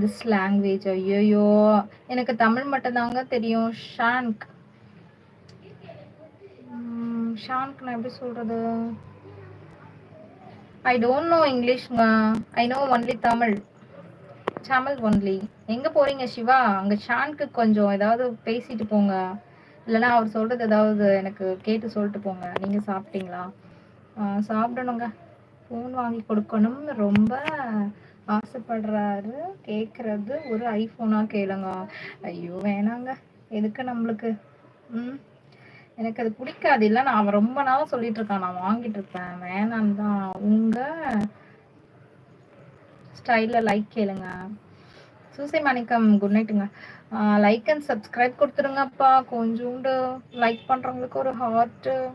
This language ஐயோ எனக்கு தமிழ் மட்டும்தாங்க தெரியும். ஷான்க். ஷான்க் நான் எப்படி சொல்றது? I don't know இங்கிலீஷ்ங்க I know only Tamil Tamil only எங்கே போறீங்க சிவா? அங்கே ஷான்க்கு கொஞ்சம் ஏதாவது பேசிட்டு போங்க. இல்லைன்னா அவர் சொல்றது ஏதாவது எனக்கு கேட்டு சொல்லிட்டு போங்க. நீங்க சாப்பிட்டீங்களா? சாப்பிடணுங்க. ஃபோன் வாங்கி கொடுக்கணும்னு ரொம்ப ஆசைப்படுறாரு கேட்கறது ஒரு ஐஃபோனா கேளுங்க. ஐயோ வேணாங்க. எதுக்கு நம்மளுக்கு? ம்? எனக்கு அது பிடிக்காது. இல்லை நான் அவன் ரொம்ப நாளாக சொல்லிட்டு இருக்கான். நான் வாங்கிட்டு இருப்பேன். வேணான்னு தான். உங்க ஸ்டைலில் லைக் கேளுங்க. சூசை மாணிக்கம் குட் நைட்டுங்க லைக் அண்ட் சப்ஸ்கிரைப் கொடுத்துருங்கப்பா. கொஞ்சோண்டு லைக் பண்ணுறவங்களுக்கு ஒரு ஹார்ட்டு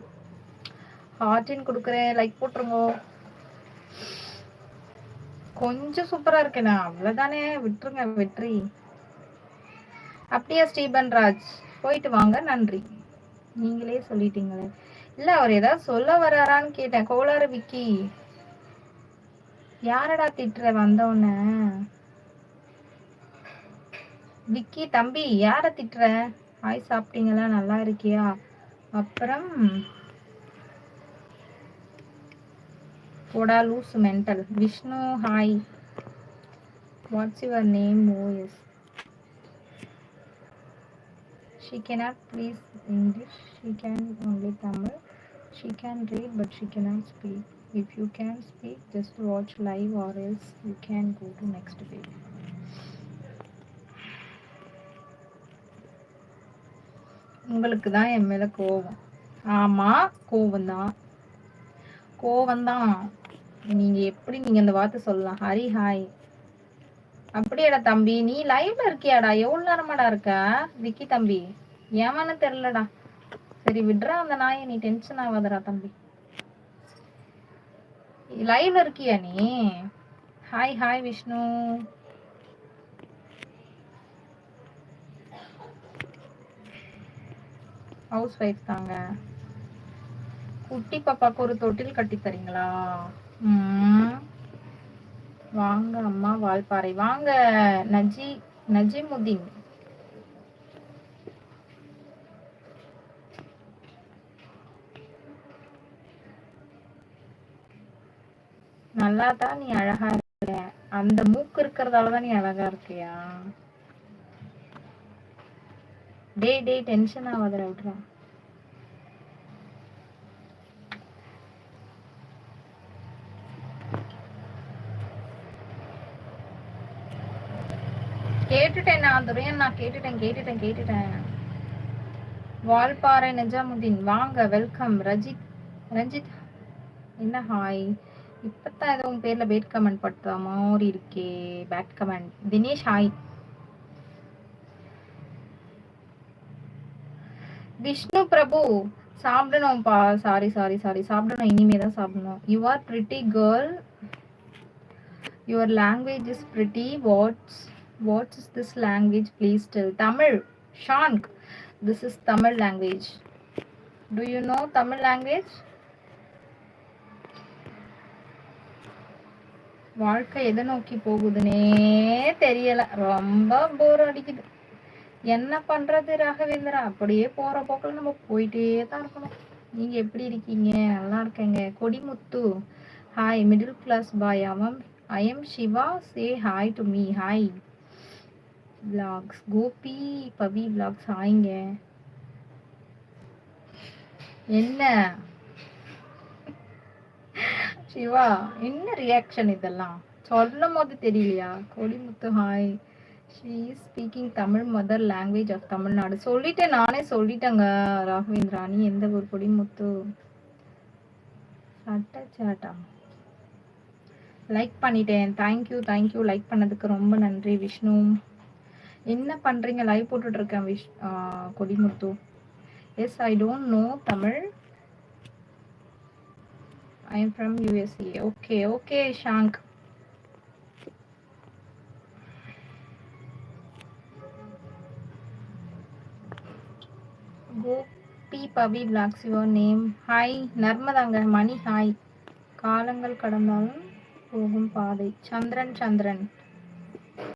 ஹார்ட்டின் கொடுக்குறேன். லைக் போட்டுருங்க. கொஞ்சம் சூப்பரா இருக்கேனா அவ்வளவுதானே? விட்டுருங்க வெற்றி. அப்படியா ஸ்டீபன் ராஜ் போயிட்டு வாங்க நன்றி. நீங்களே சொல்லிட்டீங்களே. இல்ல அவர் ஏதாவது சொல்ல வராரான்னு கேட்டேன். கோளாறு விக்கி. யாரடா திட்டுற வந்தவன? விக்கி தம்பி யார திட்டுற? ஹாய் சாப்பிட்டீங்களா? நல்லா இருக்கியா? அப்புறம் போடா loose mental Vishnu hi what's your name OS she cannot please english she can only tamil she can read but she cannot speak if you can speak just watch live or else you can go to next page உங்களுக்கு தான் என் மேல கோவம் ஆமா கோவம் தான் கோவம் தான் நீங்க எப்படி நீங்க அந்த வார்த்தை சொல்லலாம்? ஹரி ஹாய். அப்படியாடா தம்பி. நீ லைவ்ல இருக்கியாடா? எவ்வளவு நேரமாடா இருக்க? விக்கி தம்பி ஏமான்னு தெரியலடா. சரி விடுறா அந்த நாயை. நீ டென்ஷன் ஆகாதடா தம்பி. லைவ்ல இருக்கியா நீ? Hi hi Vishnu. House wife தாங்க. குட்டி பாப்பாக்கு ஒரு தொட்டில் கட்டி தரீங்களா? வாங்க அம்மா வால்பாறை. வாங்க நஜி நஜிமுதீன். நல்லா தான் நீ அழகா இருக்க. அந்த மூக்கு இருக்கிறதால தான் நீ அழகா இருக்கியா? டேய் டேய் டென்ஷன் ஆகாத விட்டுறான் கேட்டுட்டேன் நான் துரையன் நான் கேட்டுட்டேன் கேட்டுட்டேன் கேட்டுட்டேன். வால்பாறை நிஜாமுதீன் வாங்க வெல்கம் ரஜித் ரஞ்சித் என்ன ஹாய் இப்பதான் ஏதோ உன் பேர்ல பேட் கமெண்ட் படுத்த மாதிரி இருக்கே bad comment Dinesh hi Vishnu Prabhu சாப்பிடணும்ப்பா. Sorry sorry sorry சாப்பிடணும் இனிமே தான் சாப்பிடணும். You are pretty girl your language is pretty what's what is this language please tell Tamil ஷான்க் this is Tamil language do you know Tamil language வாழ்க்கை எதை நோக்கி போகுதுன்னே தெரியல. ரொம்ப போர் அடிக்குது. என்ன பண்றது ராகவேந்திரா? அப்படியே போற போக்கில் நம்ம போயிட்டே தான் இருக்கணும். நீங்க எப்படி இருக்கீங்க? நல்லா இருக்கேங்க. Kodimuthu. Hi middle class boy அவம் I am Siva say hi to me hi vlogs. Gopi Pavi vlogs ஆயிங்க. என்ன? சிவா என்ன ரியாக்ஷன் இதெல்லாம்? சொல்லும் போது தெரியலையா? Kodimuthu hi she speaking Tamil mother language of Tamil Nadu சொல்லிட்டேன் நானே சொல்லிட்டேங்க ராகவேந்திரா. நீ எந்த ஒரு கொடிமுத்து சட்ட சாட்டா லைக் பண்ணிட்டேன். Thank you thank you like பண்ணதுக்கு ரொம்ப நன்றி விஷ்ணு. என்ன பண்றீங்க? லைவ் போட்டுட்டு இருக்கேன் wish Kodimuthu. Yes I don't know Tamil. I am from USA okay okay thank Gopi Pavi blogs your name hi நர்மதாங்க Mani hi காலங்கள் கடந்தாலும் போகும் பாதை. சந்திரன் சந்திரன்.